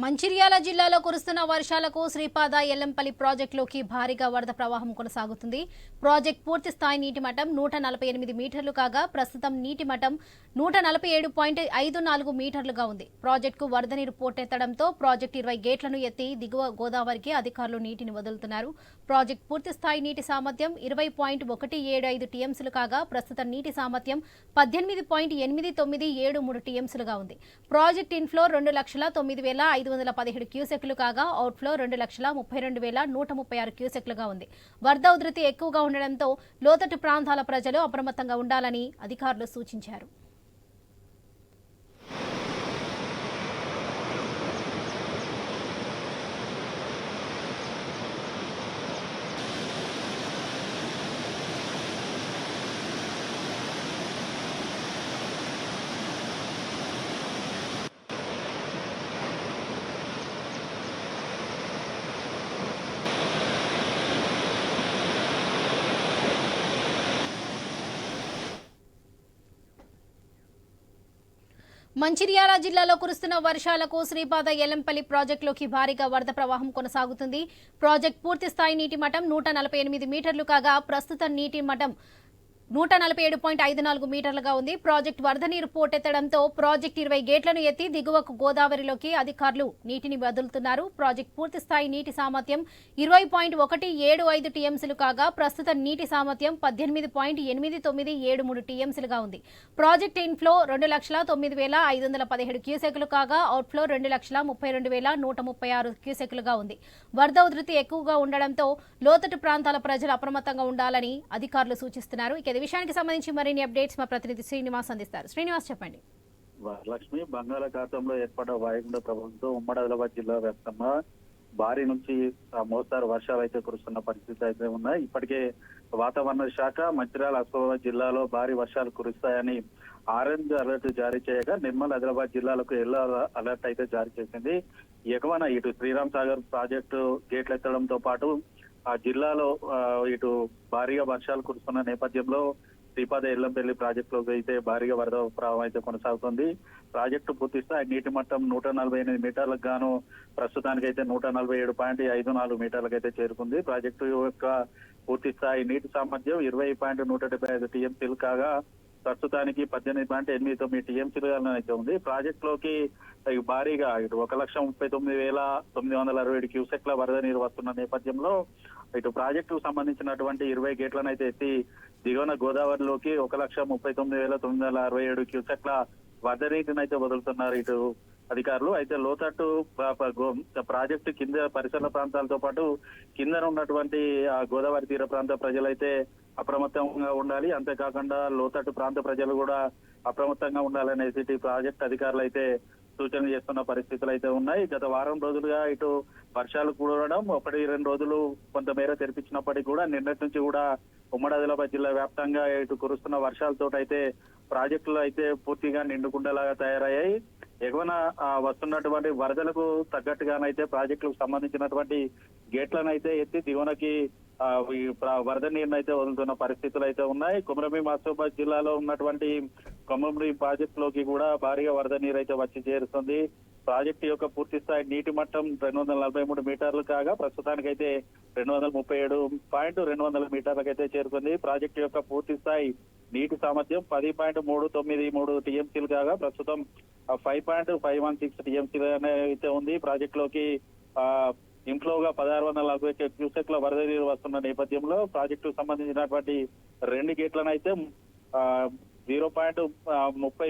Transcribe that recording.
మంచిర్యాల జిల్లాలో కురుస్తున్న వర్షాలకు శ్రీపాద ఎల్లంపల్లి ప్రాజెక్టులోకి భారీగా వరద ప్రవాహం కొనసాగుతుంది. ప్రాజెక్ట్ పూర్తి స్థాయి నీటి మట్టం నూట నలభై ఎనిమిది మీటర్లు కాగా ప్రస్తుతం నీటి మట్టం నూట నలభై ఏడు పాయింట్ ఐదు నాలుగు మీటర్లుగా ఉంది. ప్రాజెక్టుకు వరద నీరు పోటెత్తడంతో ప్రాజెక్టు ఇరవై గేట్లను ఎత్తి దిగువ గోదావరికి అధికారులు నీటిని వదులుతున్నారు. ప్రాజెక్ట్ పూర్తి స్థాయి నీటి సామర్థ్యం ఇరవై పాయింట్ ఒకటి ఏడు ఐదు టీఎంసీలు కాగా ప్రస్తుతం నీటి సామర్థ్యం పద్దెనిమిది పాయింట్ ఎనిమిది తొమ్మిది ఏడు మూడు టీఎంసీలుగా ఉంది. ప్రాజెక్ట్ ఇన్ఫ్లో రెండు లక్షల తొమ్మిది వేల ఐదు వందల పదిహేడు క్యూసెక్లు కాగా అవుట్ఫ్లో రెండు లక్షల ముప్పై రెండు వేల నూట ముప్పై ఆరు క్యూసెక్లుగా ఉంది. వరద ఉధృతి ఎక్కువగా ఉండడంతో లోతట్టు ప్రాంతాల ప్రజలు అప్రమత్తంగా ఉండాలని అధికారులు సూచించారు. మంచిర్యాల జిల్లాలో కురుస్తున్న వర్షాలకు శ్రీపాద ఎల్లంపల్లి ప్రాజెక్టులోకి భారీగా వరద ప్రవాహం కొనసాగుతుంది. ప్రాజెక్ట్ పూర్తి స్థాయి నీటి మట్టం నూట నలభై ఎనిమిది మీటర్లు కాగా ప్రస్తుత నీటి మట్టం నూట నలభై ఏడు పాయింట్ ఐదు నాలుగు మీటర్లుగా ఉంది. ప్రాజెక్ట్ వరద నీరు పోటెత్తడంతో ప్రాజెక్ట్ ఇరవై గేట్లను ఎత్తి దిగువకు గోదావరిలోకి అధికారులు నీటిని వదులుతున్నారు. ప్రాజెక్ట్ పూర్తి స్థాయి నీటి సామర్థ్యం ఇరవై పాయింట్ ఒకటి ఏడు ఐదు టీఎంసీలు కాగా ప్రస్తుత నీటి సామర్థ్యం పద్దెనిమిది పాయింట్ ఎనిమిది తొమ్మిది ఏడు మూడు టీఎంసీలుగా ఉంది. ప్రాజెక్ట్ ఇన్ఫ్లో రెండు లక్షల తొమ్మిది వేల ఐదు వందల పదిహేడు క్యూసెక్లు కాగా అవుట్ఫ్లో రెండు లక్షల ముప్పై రెండు వేల నూట ముప్పై ఆరు క్యూసెక్లుగా ఉంది. వరద ఉధృతి ఎక్కువగా ఉండడంతో లోతట్టు ప్రాంతాల ప్రజలు అప్రమత్తంగా ఉండాలని అధికారులు సూచిస్తున్నారు. ఇక విషయానికి సంబంధించి మరిన్ని అప్డేట్స్ మా ప్రతినిధి శ్రీనివాస్ అందిస్తారు. శ్రీనివాస్ చెప్పండి. వరలక్ష్మి బంగాళాఖాతంలో ఏర్పడ్డ వాయుగుండ ప్రభావంతో ఉమ్మడి ఆదిలాబాద్ జిల్లా వ్యాప్తంగా భారీ నుంచి మోస్తారు వర్షాలు అయితే కురుస్తున్న పరిస్థితి అయితే ఉన్నాయి. ఇప్పటికే వాతావరణ శాఖ మంచిర్యాల ఆసిఫాబాద్ జిల్లాలో భారీ వర్షాలు కురుస్తాయని ఆరెంజ్ అలర్ట్ జారీ చేయగా నిర్మల్ ఆదిలాబాద్ జిల్లాలకు ఎల్లో అలర్ట్ అయితే జారీ చేసింది. ఎగువన ఇటు శ్రీరామ్ సాగర్ ప్రాజెక్టు గేట్లు ఎత్తడంతో పాటు ఆ జిల్లాలో ఇటు భారీగా వర్షాలు కురుస్తున్న నేపథ్యంలో శ్రీపాద ఎల్లంపల్లి ప్రాజెక్టులోకి అయితే భారీగా వరద ప్రవాహం అయితే కొనసాగుతుంది. ప్రాజెక్టు పూర్తిస్తే స్థాయి నీటి మట్టం నూట నలభై ఎనిమిది మీటర్లకు గాను ప్రస్తుతానికి అయితే నూట నలభై ఏడు పాయింట్ ఐదు నాలుగు మీటర్లకు అయితే చేరుకుంది. ప్రాజెక్టు యొక్క పూర్తి స్థాయి నీటి సామర్థ్యం ఇరవై పాయింట్ నూట డెబ్బై ఐదు టీఎంసీలు కాగా ప్రస్తుతానికి పద్దెనిమిది పాయింట్ ఎనిమిది తొమ్మిది టీఎంసీలు అయితే ఉంది. ప్రాజెక్ట్లోకి భారీగా ఇటు ఒక లక్ష ముప్పై తొమ్మిది వేల తొమ్మిది వందల అరవై ఏడు క్యూసెక్ల వరద నీరు వస్తున్న నేపథ్యంలో ఇటు ప్రాజెక్టుకు సంబంధించినటువంటి ఇరవై గేట్లను అయితే ఎత్తి దిగువన గోదావరిలోకి ఒక లక్ష ముప్పై తొమ్మిది వేల తొమ్మిది వందల అరవై ఏడు క్యూసెక్ల వరద నీటిని అయితే వదులుతున్నారు. ఇటు అధికారులు అయితే లోతట్టు ప్ర- గో- ప్రాజెక్టు కింద పరిసర ప్రాంతాలతో పాటు కింద ఉన్నటువంటి ఆ గోదావరి తీర ప్రాంత ప్రజలైతే అప్రమత్తంగా ఉండాలి. అంతేకాకుండా లోతట్టు ప్రాంత ప్రజలు కూడా అప్రమత్తంగా ఉండాలనే సిటీ ప్రాజెక్ట్ అధికారులు అయితే సూచన చేస్తున్న పరిస్థితులు అయితే ఉన్నాయి. గత వారం రోజులుగా ఇటు వర్షాలు కూడడం ఒకటి రెండు రోజులు కొంతమేర తెరిపించినప్పటికీ కూడా నిన్నటి నుంచి కూడా ఉమ్మడి ఆదిలాబాద్ జిల్లా వ్యాప్తంగా ఇటు కురుస్తున్న వర్షాలతో అయితే ప్రాజెక్టులు అయితే పూర్తిగా నిండుకుండేలాగా తయారయ్యాయి. ఎగువన వస్తున్నటువంటి వరదలకు తగ్గట్టుగానైతే ప్రాజెక్టులకు సంబంధించినటువంటి గేట్లను అయితే ఎత్తి దిగువనకి వరద నీరును అయితే వదులుతున్న పరిస్థితులు అయితే ఉన్నాయి. కుమరమి మాసోబాద్ జిల్లాలో ఉన్నటువంటి కుమరమి ప్రాజెక్టులోకి కూడా భారీగా వరద నీరు అయితే వచ్చి చేరుతుంది. ప్రాజెక్టు యొక్క పూర్తి స్థాయి నీటి మట్టం రెండు వందల నలభై మూడు మీటర్లు కాగా ప్రస్తుతానికైతే రెండు వందల ముప్పై ఏడు పాయింట్ రెండు వందల మీటర్లకైతే అయితే చేరుకుంది. ప్రాజెక్టు యొక్క పూర్తి స్థాయి నీటి సామర్థ్యం పది పాయింట్ మూడు తొమ్మిది మూడు టీఎంసీలు కాగా ప్రస్తుతం five point five one six టీఎంసీలు అయితే ఉంది. ప్రాజెక్ట్లోకి ఇంట్లోగా పదహారు వందల నలభై క్యూసెక్ల వరద నీరు వస్తున్న నేపథ్యంలో ప్రాజెక్టుకు సంబంధించినటువంటి రెండు గేట్లను అయితే జీరో పాయింట్ ముప్పై